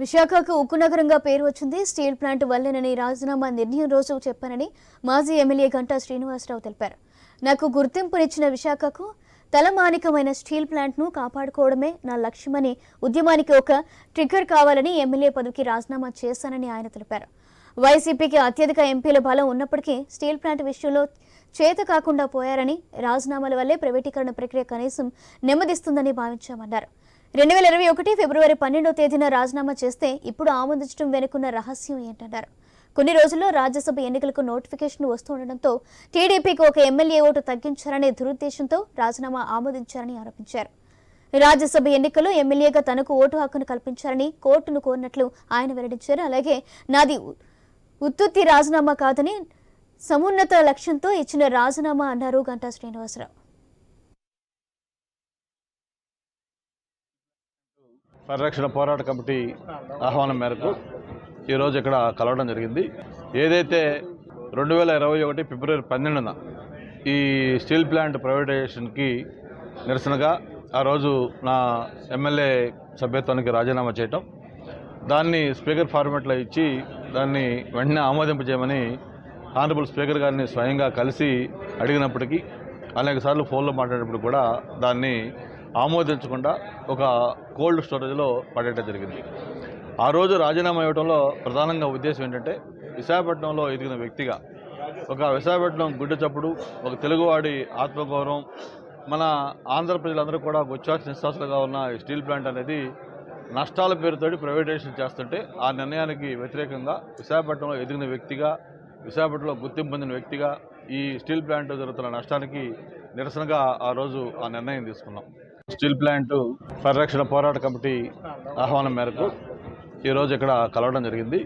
విశాఖకు ఉక్కు నగరంగా పేరు వచ్చింది. స్టీల్ ప్లాంట్ వల్లేనని రాజీనామా నిర్ణయం రోజు చెప్పానని మాజీ ఎమ్మెల్యే గంటా శ్రీనివాసరావు తెలిపారు. నాకు గుర్తింపునిచ్చిన విశాఖకు తలమానికమైన స్టీల్ ప్లాంట్ను కాపాడుకోవడమే నా లక్ష్యమని ఉద్యమానికి ఒక ట్రిగ్గర్ కావాలని ఎమ్మెల్యే పదవికి రాజీనామా చేశానని ఆయన తెలిపారు. వైసీపీకి అత్యధిక ఎంపీల బలం ఉన్నప్పటికీ స్టీల్ ప్లాంట్ విషయంలో చేత కాకుండా పోయారని రాజీనామాల వల్లే ప్రైవేటీకరణ ప్రక్రియ కనీసం నెమ్మదిస్తుందని భావించామన్నారు. రెండు వేల ఇరవై ఒకటి ఫిబ్రవరి పన్నెండో తేదీన రాజీనామా చేస్తే ఇప్పుడు ఆమోదించడం వెనుకున్న రహస్యం ఏంటన్నారు. కొన్ని రోజుల్లో రాజ్యసభ ఎన్నికలకు నోటిఫికేషన్ వస్తుండటంతో టీడీపీకి ఒక ఎమ్మెల్యే ఓటు తగ్గించారనే దురుద్దేశంతో రాజీనామా ఆమోదించారని ఆరోపించారు. రాజ్యసభ ఎన్నికల్లో ఎమ్మెల్యేగా తనకు ఓటు హక్కును కల్పించారని కోర్టును కోరినట్లు ఆయన వెల్లడించారు. అలాగే నాది ఉ- ఉత్తుత్తి రాజీనామా కాదని సమున్నత లక్ష్యంతో ఇచ్చిన రాజీనామా అన్నారు గంటా శ్రీనివాసరావు. పరిరక్షణ పోరాట కమిటీ ఆహ్వానం మేరకు ఈరోజు ఇక్కడ కలవడం జరిగింది. ఏదైతే రెండు వేల ఇరవై ఒకటి ఫిబ్రవరి పన్నెండున ఈ స్టీల్ ప్లాంట్ ప్రైవేటైజేషన్కి నిరసనగా ఆ రోజు నా ఎమ్మెల్యే సభ్యత్వానికి రాజీనామా చేయటం. దాన్ని స్పీకర్ ఫార్మాట్లో ఇచ్చి దాన్ని వెంటనే ఆమోదింపజేయమని ఆనరబుల్ స్పీకర్ గారిని స్వయంగా కలిసి అడిగినప్పటికీ అనేక సార్లు ఫోన్లో మాట్లాడినప్పుడు కూడా దాన్ని ఆమోదించకుండా ఒక కోల్డ్ స్టోరేజ్లో పడేయడం జరిగింది. ఆ రోజు రాజీనామా ఇవ్వడంలో ప్రధానంగా ఉద్దేశం ఏంటంటే విశాఖపట్నంలో ఎదిగిన వ్యక్తిగా ఒక విశాఖపట్నం గుడ్డ చప్పుడు ఒక తెలుగువాడి ఆత్మగౌరవం మన ఆంధ్ర ప్రజలందరూ కూడా ఉచ్ఛ్వాస నిశ్వాసాలుగా ఉన్న ఈ స్టీల్ ప్లాంట్ అనేది నష్టాల పేరుతోటి ప్రైవేటైజేషన్ చేస్తుంటే ఆ నిర్ణయానికి వ్యతిరేకంగా విశాఖపట్నంలో ఎదిగిన వ్యక్తిగా విశాఖపట్నంలో గుర్తింపు పొందిన వ్యక్తిగా ఈ స్టీల్ ప్లాంట్ జరుగుతున్న నష్టానికి నిరసనగా ఆ రోజు ఆ నిర్ణయం తీసుకున్నాం. స్టీల్ ప్లాంట్ పరిరక్షణ పోరాట కమిటీ ఆహ్వానం మేరకు ఈరోజు ఇక్కడ కలవడం జరిగింది.